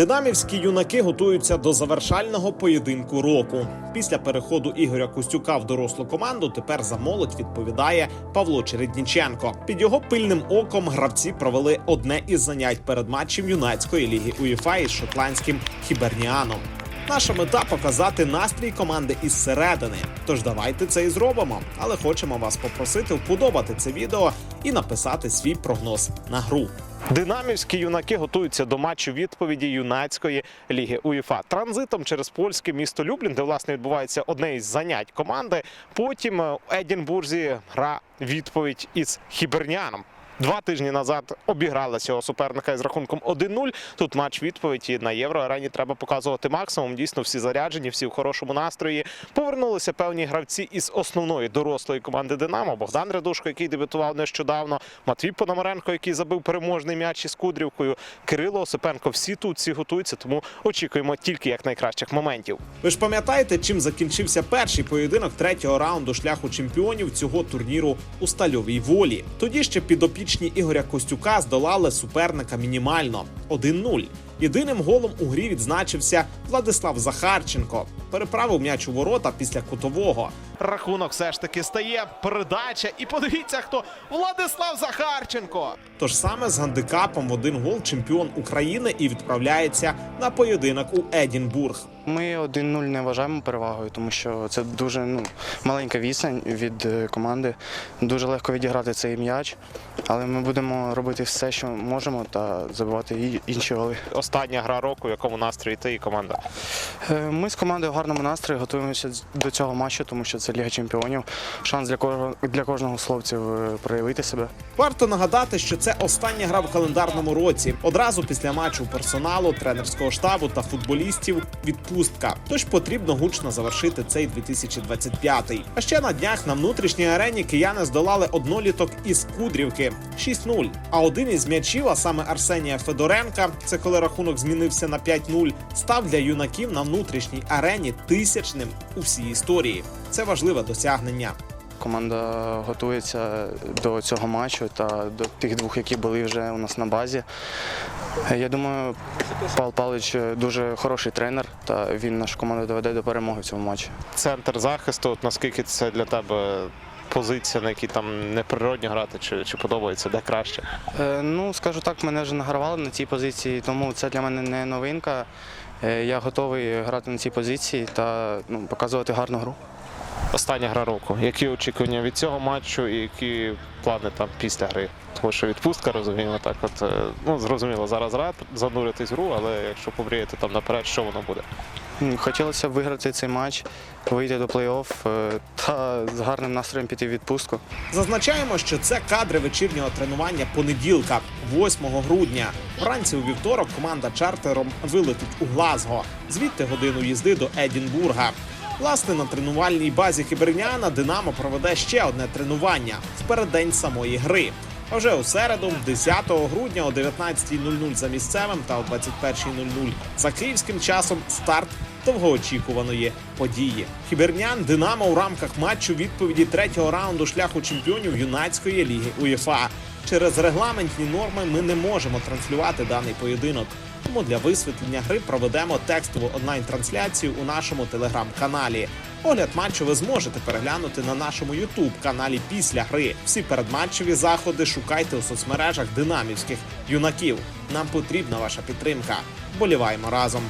Динамівські юнаки готуються до завершального поєдинку року. Після переходу Ігоря Костюка в дорослу команду тепер за молодь відповідає Павло Чередніченко. Під його пильним оком гравці провели одне із занять перед матчем юнацької ліги УЄФА із шотландським Хіберніаном. Наша мета показати настрій команди із середини. Тож давайте це і зробимо. Але хочемо вас попросити вподобати це відео і написати свій прогноз на гру. Динамівські юнаки готуються до матчу відповіді юнацької ліги УЄФА транзитом через польське місто Люблін, де власне відбувається одне із занять команди. Потім е, у Едінбурзі гра відповідь із Хіберніаном. Два тижні назад обіграли цього суперника із рахунком 1-0. Тут матч відповіді на євроарені треба показувати максимум. Дійсно, всі заряджені, всі в хорошому настрої. Повернулися певні гравці із основної дорослої команди Динамо. Богдан Рядушко, який дебютував нещодавно, Матвій Пономаренко, який забив переможний м'яч із Кудрівкою, Кирило Осипенко. Всі тут всі готуються, тому очікуємо тільки як найкращих моментів. Ви ж пам'ятаєте, чим закінчився перший поєдинок третього раунду шляху чемпіонів цього турніру у стальовій волі? Тоді ще підопічні Ігоря Костюка здолали суперника мінімально 1-0. Єдиним голом у грі відзначився Владислав Захарченко. Переправив м'яч у ворота після кутового. Рахунок все ж таки стає. Передача. І подивіться, хто Владислав Захарченко. Тож саме з гандикапом в один гол чемпіон України і відправляється на поєдинок у Едінбург. Ми 1-0 не вважаємо перевагою, тому що це дуже ну, маленька відстань від е, команди. Дуже легко відіграти цей м'яч, але ми будемо робити все, що можемо, та забивати інші голи. Остання гра року, в якому настрої ти і команда. Е, Ми з командою в гарному настрої готуємося до цього матчу, тому що це Ліга Чемпіонів. Шанс для кожного для кожного з хлопців е, проявити себе. Варто нагадати, що це остання гра в календарному році. Одразу після матчу персоналу, тренерського штабу та футболістів відпустка. Тож потрібно гучно завершити цей 2025. А ще на днях на внутрішній арені кияни здолали одноліток із Кудрівки 6-0. А один із м'ячів, а саме Арсенія Федоренка, це коли рахунок змінився на 5-0, став для юнаків на внутрішній арені тисячним у всій історії. Це важливе досягнення. Команда готується до цього матчу та до тих двох, які були вже у нас на базі. Я думаю, Павло Павлович дуже хороший тренер, та він нашу команду доведе до перемоги в цьому матчі. центр захисту, от наскільки це для тебе позиція, на якій там неприродно грати, чи, чи подобається, де краще? Е, Ну, скажу так, мене вже награвали на цій позиції, тому це для мене не новинка. Е, Я готовий грати на цій позиції та ну, показувати гарну гру. Остання гра року. Які очікування від цього матчу і які плани там після гри? Тому що відпустка, розуміємо, так от е, ну зрозуміло, зараз рад зануритись в гру, але якщо помріяти там наперед, що воно буде? Хотілося виграти цей матч, вийти до плей-офф е, та з гарним настроєм піти в відпустку. Зазначаємо, що це кадри вечірнього тренування понеділка, 8 грудня. Вранці у вівторок команда чартером вилетить у Глазго. Звідти годину їзди до Едінбурга. Власне, на тренувальній базі Хіберняна Динамо проведе ще одне тренування в переддень самої гри. А вже у середу, 10 грудня о 19.00 за місцевим та о 21.00 за київським часом старт довгоочікуваної події. Хібернян Динамо у рамках матчу відповіді третього раунду шляху чемпіонів юнацької ліги УЄФА. Через регламентні норми ми не можемо транслювати даний поєдинок. Тому для висвітлення гри проведемо текстову онлайн-трансляцію у нашому телеграм-каналі. Огляд матчу ви зможете переглянути на нашому ютуб каналі після гри. Всі передматчеві заходи шукайте у соцмережах динамівських юнаків. Нам потрібна ваша підтримка. Боліваємо разом.